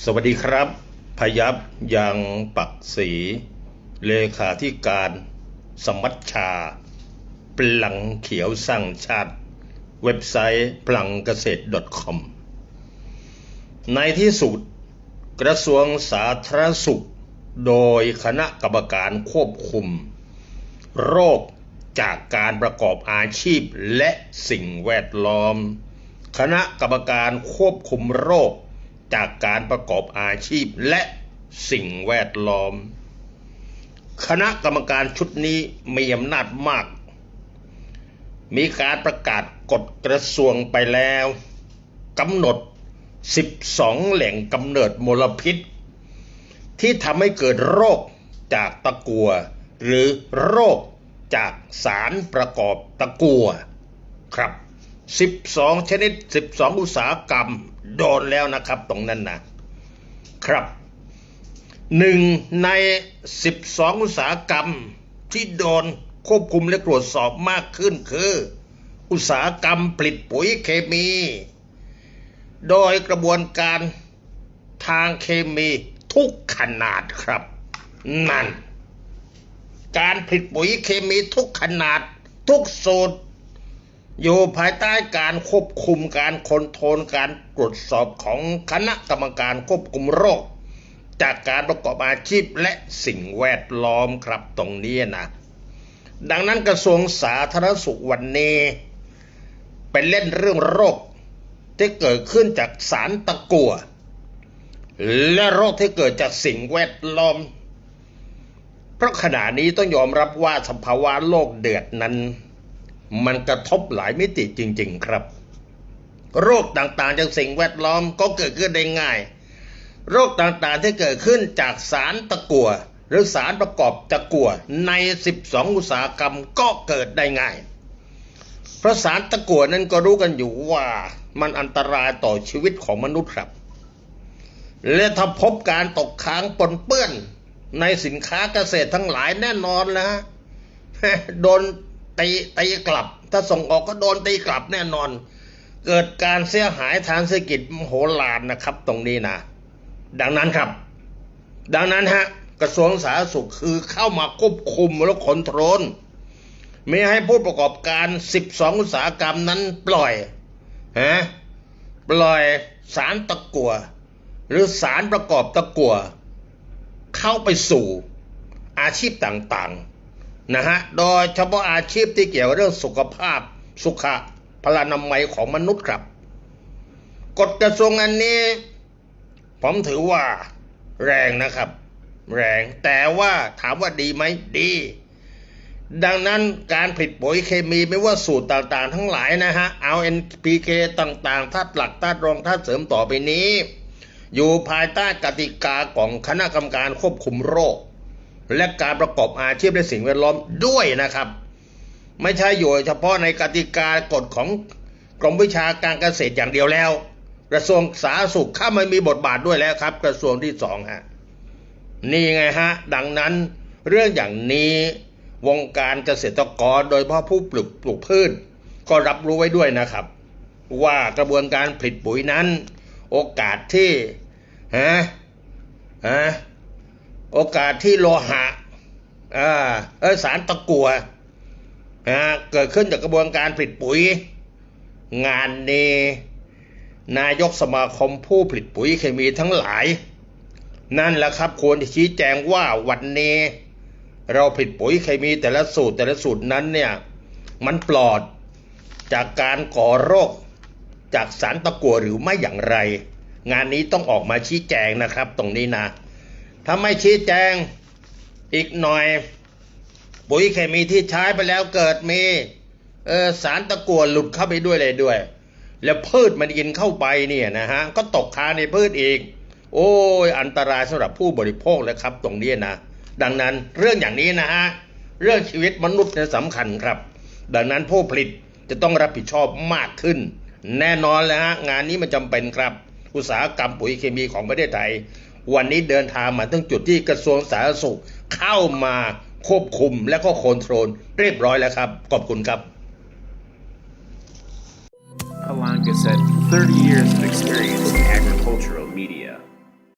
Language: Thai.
สวัสดีครับ พยับยังปักศรีเลขาธิการ สมัชชาพลังเขียวสร้างชาติ เว็บไซต์พลังเกษตร .com ในที่สุด กระทรวงสาธารณสุข โดยคณะกรรมการควบคุม โรคจากการประกอบอาชีพและสิ่งแวดล้อม คณะกรรมการควบคุมโรค จากการประกอบอาชีพและสิ่งแวดล้อม คณะกรรมการชุดนี้มีอำนาจมาก มีการประกาศกฎกระทรวงไปแล้วกำหนด 12 แหล่งกำเนิดมลพิษ ที่ทำให้เกิดโรคจากตะกัว หรือโรคจากสารประกอบตะกัวครับ 12 ชนิด 12 อุตสาหกรรม โดนแล้วนะครับตรงนั้นนะครับหนึ่งใน 12 อุตสาหกรรมที่โดนควบคุมและตรวจสอบมากขึ้นคือ อุตสาหกรรมผลิตปุ๋ยเคมี โดยกระบวนการทางเคมีทุกขนาดครับ นั่น การผลิตปุ๋ยเคมีทุกขนาด ทุกสูตร อยู่ภายใต้การควบคุมการคอนโทรลการตรวจสอบของคณะกรรมการควบคุมโรค จากการประกอบอาชีพและสิ่งแวดล้อมครับตรงนี้นะดังนั้นกระทรวงสาธารณสุขวันนี้เป็นเล่นเรื่องโรคที่เกิดขึ้นจากสารตะกั่วและโรคที่เกิดจากสิ่งแวดล้อม เพราะขณะนี้ต้องยอมรับว่าสภาวะโลกเดือดนั้น มันกระทบหลายมิติจริง ๆ ครับ โรคต่างๆจากสิ่งแวดล้อมก็เกิดขึ้นได้ง่าย โรคต่างๆที่เกิดขึ้นจากสารตะกั่วหรือสารประกอบตะกั่วใน 12 อุตสาหกรรมก็เกิดได้ง่าย เพราะสารตะกั่วนั้นก็รู้กันอยู่ว่ามันอันตรายต่อชีวิตของมนุษย์ครับ และถ้าพบการตกค้างปนเปื้อนในสินค้าเกษตรทั้งหลายแน่นอนแล้วฮะโดน ตีตีกลับ ถ้าส่งออกก็โดนตีกลับแน่นอน เกิดการเสียหายทางเศรษฐกิจมโหฬารนะครับ ตรงนี้นะดังนั้นครับ ดังนั้นฮะกระทรวงสาธารณสุขคือเข้ามาควบคุมและคอนโทรลไม่ให้ผู้ประกอบการ 12 อุตสาหกรรมนั้นปล่อยฮะปล่อยสารตะกั่วหรือสารประกอบตะกั่วเข้าไปสู่อาชีพต่างๆ นะฮะ โดยเฉพาะอาชีพที่เกี่ยวเรื่องสุขภาพสุขพลานามัยของมนุษย์ครับ กฎกระทรวงอันนี้ ผมถือว่าแรงนะครับ แรงแต่ว่าถามว่าดีไหมดี ดังนั้นการผลิตปุ๋ยเคมีไม่ว่าสูตรต่างๆ ทั้งหลายนะฮะเอา NPK ต่างๆธาตุหลักธาตุรองธาตุเสริมต่อไปนี้ อยู่ภายใต้กติกาของคณะกรรมการควบคุมโรค และการประกอบอาชีพและสิ่งแวดล้อมด้วยนะครับ ไม่ใช่อยู่เฉพาะในกติกากฎของกรมวิชาการเกษตรอย่างเดียวแล้ว กระทรวงสาธารณสุขเข้ามามีบทบาทด้วยแล้วครับ กระทรวงที่สองฮะนี่ไงฮะ ดังนั้นเรื่องอย่างนี้วงการเกษตรกรโดยเฉพาะผู้ปลูกปลูกพืช ก็รับรู้ไว้ด้วยนะครับ ว่ากระบวนการผลิตปุ๋ยนั้น โอกาสที่ฮะ อกาสที่โลหะเออสารตะกั่วฮะเกิดขึ้นจากกระบวนการผลิตปุ๋ย งานนี้นายกสมาคมผู้ผลิตปุ๋ยเคมีทั้งหลาย นั่นแหละครับควรจะชี้แจงว่าวันนี้ เราผลิตปุ๋ยเคมีแต่ละสูตรแต่ละสูตรนั้นเนี่ยมันปลอดจากการก่อโรคจากสารตะกั่วหรือไม่อย่างไร งานนี้ต้องออกมาชี้แจงนะครับตรงนี้นะ ถ้าไม่ชี้แจงอีกหน่อย ปุ๋ยเคมีที่ใช้ไปแล้วเกิดมีเออสารตะกั่วหลุดเข้าไปด้วยเลยด้วย แล้วพืชมันกินเข้าไปเนี่ยนะฮะก็ตกค้างในพืชอีก โอ้ยอันตรายสำหรับผู้บริโภคเลยครับตรงนี้นะดังนั้นเรื่องอย่างนี้นะฮะเรื่องชีวิตมนุษย์เนี่ยสำคัญครับ ดังนั้นผู้ผลิตจะต้องรับผิดชอบมากขึ้น แน่นอนแล้วฮะงานนี้มันจำเป็นครับ อุตสาหกรรมปุ๋ยเคมีของประเทศไทย วันนี้เดินทางมาถึงจุดที่กระทรวงสาธารณสุขเข้ามาควบคุมและก็คอนโทรลเรียบร้อยแล้วครับ ขอบคุณครับ Alanga said 30 years of experience in agriculture.